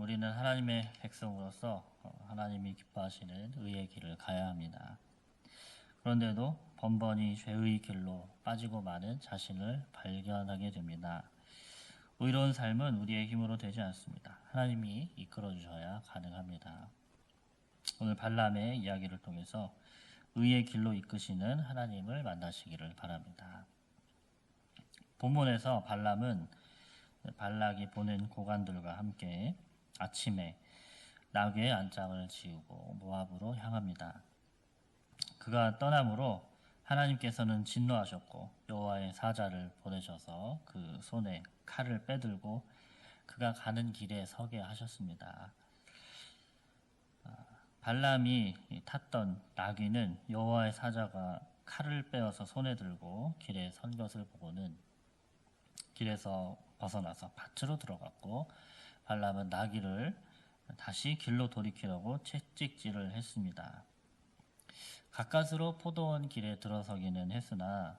우리는 하나님의 백성으로서 어, 하나님이 기뻐하시는 의의 길을 가야 합니다. 그런데도 번번이 죄의 길로 빠지고 마는 자신을 발견하게 됩니다. 의로운 삶은 우리의 힘으로 되지 않습니다. 하나님이 이끌어 주셔야 가능합니다. 오늘 발람의 이야기를 통해서 의의 길로 이끄시는 하나님을 만나시기를 바랍니다. 본문에서 발람은 발락이 보낸 고관들과 함께 아침에 나귀의 안장을 지우고 모압으로 향합니다. 그가 떠남으로 하나님께서는 진노하셨고 여호와의 사자를 보내셔서 그 손에 칼을 빼들고 그가 가는 길에 서게 하셨습니다. 아, 발람이 탔던 나귀는 여호와의 사자가 칼을 빼어서 손에 들고 길에 선 것을 보고는 길에서 벗어나서 밭으로 들어갔고 발람은 나귀를 다시 길로 돌이키려고 채찍질을 했습니다. 가까스로 포도원 길에 들어서기는 했으나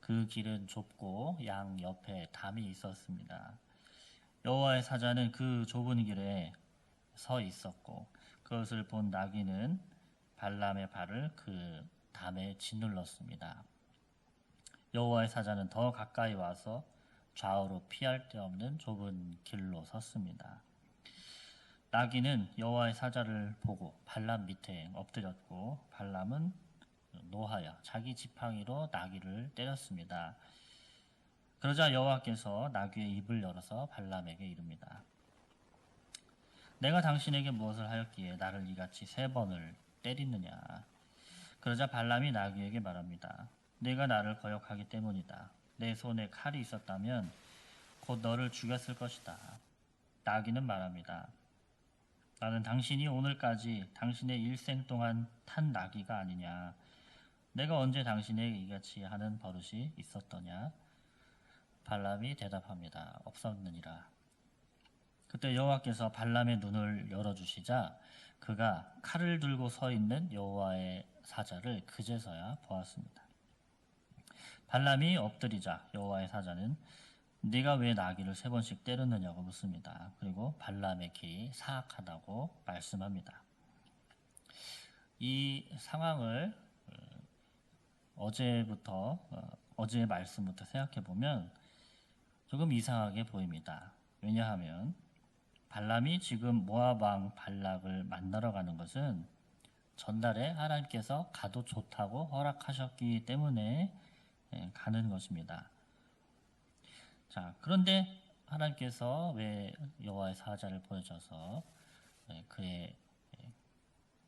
그 길은 좁고 양 옆에 담이 있었습니다. 여호와의 사자는 그 좁은 길에 서 있었고 그것을 본 나귀는 발람의 발을 그 담에 짓눌렀습니다. 여호와의 사자는 더 가까이 와서 좌우로 피할 데 없는 좁은 길로 섰습니다. 나귀는 여호와의 사자를 보고 발람 밑에 엎드렸고 발람은 노하여 자기 지팡이로 나귀를 때렸습니다. 그러자 여호와께서 나귀의 입을 열어서 발람에게 이릅니다. 내가 당신에게 무엇을 하였기에 나를 이같이 세 번을 때리느냐? 그러자 발람이 나귀에게 말합니다. 내가 나를 거역하기 때문이다. 내 손에 칼이 있었다면 곧 너를 죽였을 것이다. 나귀는 말합니다. 나는 당신이 오늘까지 당신의 일생 동안 탄 나귀가 아니냐. 내가 언제 당신에게 이같이 하는 버릇이 있었더냐? 발람이 대답합니다. 없었느니라. 그때 여호와께서 발람의 눈을 열어주시자 그가 칼을 들고 서 있는 여호와의 사자를 그제서야 보았습니다. 발람이 엎드리자 여호와의 사자는 네가 왜 나귀를 세 번씩 때렸느냐고 묻습니다. 그리고 발람의 길이 사악하다고 말씀합니다. 이 상황을 어, 어제부터 어, 어제의 말씀부터 생각해 보면 조금 이상하게 보입니다. 왜냐하면 발람이 지금 모압 왕 발락을 만나러 가는 것은 전날에 하나님께서 가도 좋다고 허락하셨기 때문에 예, 가는 것입니다. 자, 그런데 하나님께서 왜 여호와의 사자를 보내셔서 예, 그의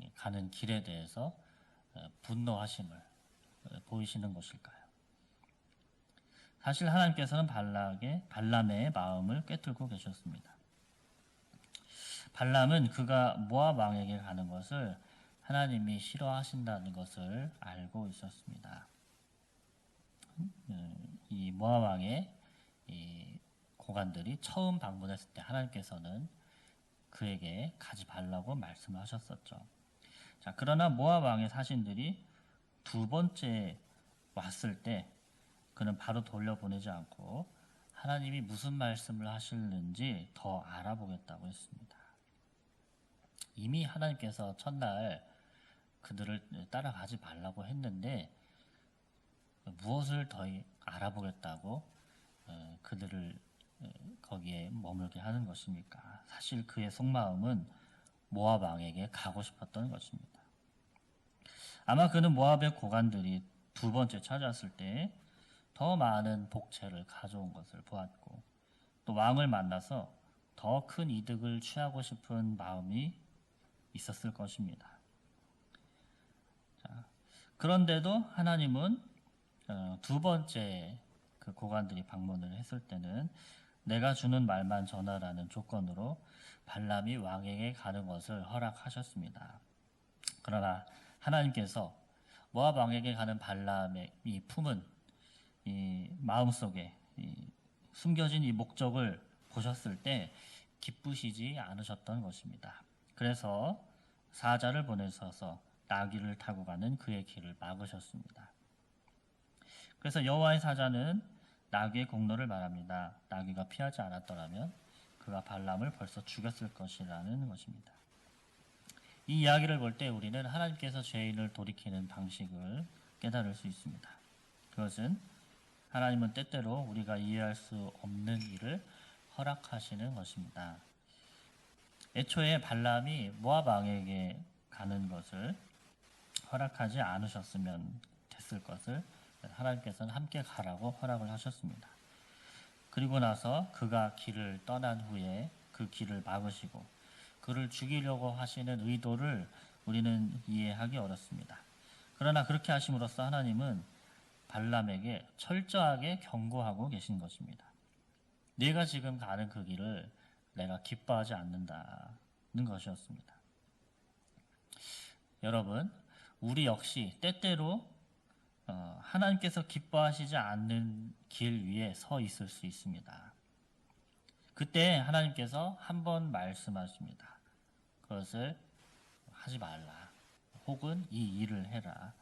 예, 가는 길에 대해서 분노하심을 보이시는 것일까요? 사실 하나님께서는 발락의 발람의 마음을 꿰뚫고 계셨습니다. 발람은 그가 모압 왕에게 가는 것을 하나님이 싫어하신다는 것을 알고 있었습니다. 음, 이 모압 왕의 이 고관들이 처음 방문했을 때 하나님께서는 그에게 가지 말라고 말씀하셨었죠. 자, 그러나 모압 왕의 사신들이 두 번째 왔을 때 그는 바로 돌려보내지 않고 하나님이 무슨 말씀을 하실는지 더 알아보겠다고 했습니다. 이미 하나님께서 첫날 그들을 따라가지 말라고 했는데 무엇을 더 알아보겠다고 어, 그들을 어, 거기에 머물게 하는 것입니까? 사실 그의 속마음은 모압 왕에게 가고 싶었던 것입니다. 아마 그는 모압의 고관들이 두 번째 찾아왔을 때 더 많은 복채를 가져온 것을 보았고 또 왕을 만나서 더 큰 이득을 취하고 싶은 마음이 있었을 것입니다. 자, 그런데도 하나님은 어, 두 번째 그 고관들이 방문을 했을 때는 내가 주는 말만 전하라는 조건으로 발람이 왕에게 가는 것을 허락하셨습니다. 그러나 하나님께서 모압 왕에게 가는 발람의 이 품은 이 마음속에 이 숨겨진 이 목적을 보셨을 때 기쁘시지 않으셨던 것입니다. 그래서 사자를 보내셔서 나귀를 타고 가는 그의 길을 막으셨습니다. 그래서 여호와의 사자는 나귀의 공로를 말합니다. 나귀가 피하지 않았더라면 그가 발람을 벌써 죽였을 것이라는 것입니다. 이 이야기를 볼 때 우리는 하나님께서 죄인을 돌이키는 방식을 깨달을 수 있습니다. 그것은 하나님은 때때로 우리가 이해할 수 없는 일을 허락하시는 것입니다. 애초에 발람이 모압 왕에게 가는 것을 허락하지 않으셨으면 됐을 것을 하나님께서는 함께 가라고 허락을 하셨습니다. 그리고 나서 그가 길을 떠난 후에 그 길을 막으시고 그를 죽이려고 하시는 의도를 우리는 이해하기 어렵습니다. 그러나 그렇게 하심으로써 하나님은 발람에게 철저하게 경고하고 계신 것입니다. 내가 지금 가는 그 길을 내가 기뻐하지 않는다는 것이었습니다. 여러분, 우리 역시 때때로 어, 하나님께서 기뻐하시지 않는 길 위에 서 있을 수 있습니다. 그때 하나님께서 한 번 말씀하십니다. 그것을 하지 말라. 혹은 이 일을 해라.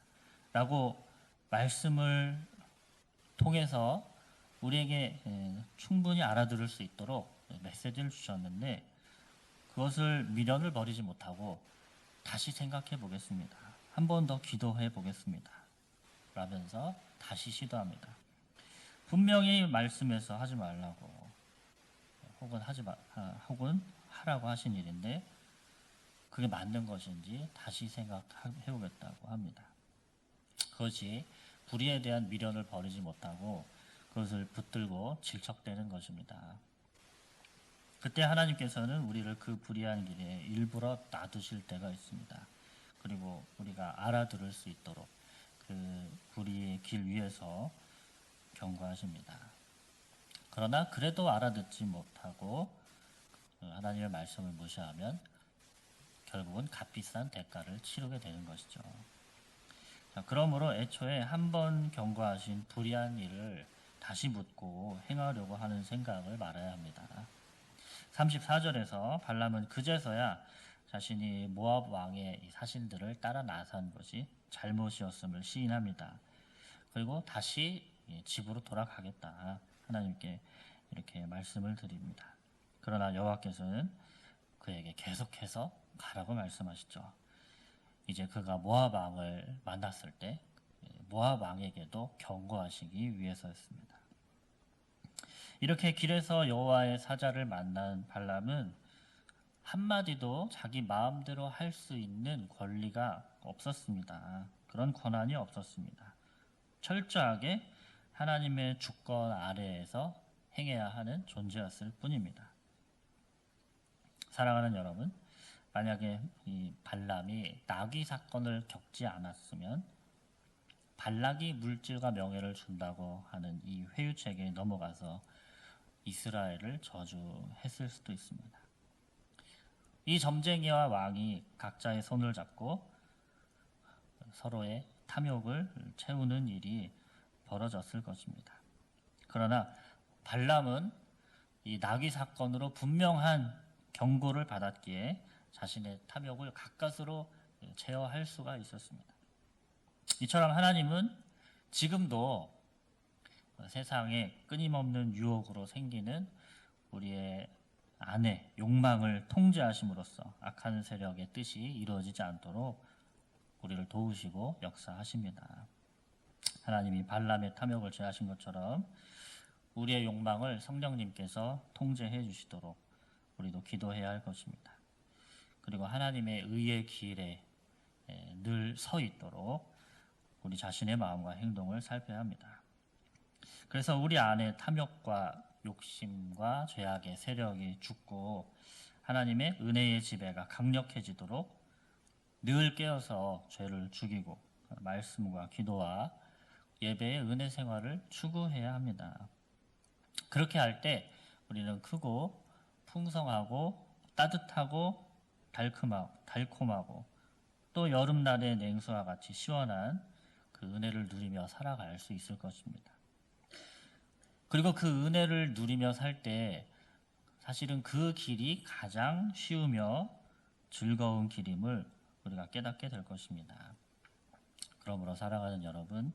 라고 말씀을 통해서 우리에게 에, 충분히 알아들을 수 있도록 메시지를 주셨는데 그것을 미련을 버리지 못하고 다시 생각해 보겠습니다. 한 번 더 기도해 보겠습니다. 라면서 다시 시도합니다. 분명히 말씀에서 하지 말라고 혹은 하지 마 아, 혹은 하라고 하신 일인데 그게 맞는 것인지 다시 생각해 보겠다고 합니다. 그것이 불의에 대한 미련을 버리지 못하고 그것을 붙들고 질척대는 것입니다. 그때 하나님께서는 우리를 그 불의한 길에 일부러 놔두실 때가 있습니다. 그리고 우리가 알아들을 수 있도록 그 불의의 길 위에서 경고하십니다. 그러나 그래도 알아듣지 못하고 하나님의 말씀을 무시하면 결국은 값비싼 대가를 치르게 되는 것이죠. 자, 그러므로 애초에 한 번 경고하신 불의한 일을 다시 묻고 행하려고 하는 생각을 말아야 합니다. 34절에서 발람은 그제서야 자신이 모압 왕의 이 사신들을 따라 나선 것이 잘못이었음을 시인합니다. 그리고 다시 집으로 돌아가겠다. 하나님께 이렇게 말씀을 드립니다. 그러나 여호와께서는 그에게 계속해서 가라고 말씀하시죠. 이제 그가 모압 왕을 만났을 때 모압 왕에게도 경고하시기 위해서였습니다. 이렇게 길에서 여호와의 사자를 만난 발람은 한마디도 자기 마음대로 할 수 있는 권리가 없었습니다. 그런 권한이 없었습니다. 철저하게 하나님의 주권 아래에서 행해야 하는 존재였을 뿐입니다. 사랑하는 여러분, 만약에 이 발람이 나귀 사건을 겪지 않았으면 발락이 물질과 명예를 준다고 하는 이 회유책에 넘어가서 이스라엘을 저주했을 수도 있습니다. 이 점쟁이와 왕이 각자의 손을 잡고 서로의 탐욕을 채우는 일이 벌어졌을 것입니다. 그러나 발람은 이 나귀 사건으로 분명한 경고를 받았기에 자신의 탐욕을 가까스로 제어할 수가 있었습니다. 이처럼 하나님은 지금도 세상에 끊임없는 유혹으로 생기는 우리의 안에 욕망을 통제하심으로써 악한 세력의 뜻이 이루어지지 않도록 우리를 도우시고 역사하십니다. 하나님이 발람의 탐욕을 제하신 것처럼 우리의 욕망을 성령님께서 통제해 주시도록 우리도 기도해야 할 것입니다. 그리고 하나님의 의의 길에 늘 서 있도록 우리 자신의 마음과 행동을 살펴야 합니다. 그래서 우리 안에 탐욕과 욕심과 죄악의 세력이 죽고 하나님의 은혜의 지배가 강력해지도록 늘 깨어서 죄를 죽이고 말씀과 기도와 예배의 은혜 생활을 추구해야 합니다. 그렇게 할 때 우리는 크고 풍성하고 따뜻하고 달콤하고, 달콤하고 또 여름날의 냉수와 같이 시원한 그 은혜를 누리며 살아갈 수 있을 것입니다. 그리고 그 은혜를 누리며 살 때 사실은 그 길이 가장 쉬우며 즐거운 길임을 우리가 깨닫게 될 것입니다. 그러므로 사랑하는 여러분,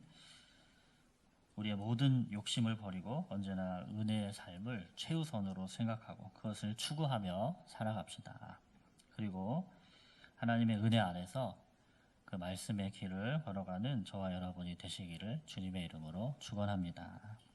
우리의 모든 욕심을 버리고 언제나 은혜의 삶을 최우선으로 생각하고 그것을 추구하며 살아갑시다. 그리고 하나님의 은혜 안에서 그 말씀의 길을 걸어가는 저와 여러분이 되시기를 주님의 이름으로 축원합니다.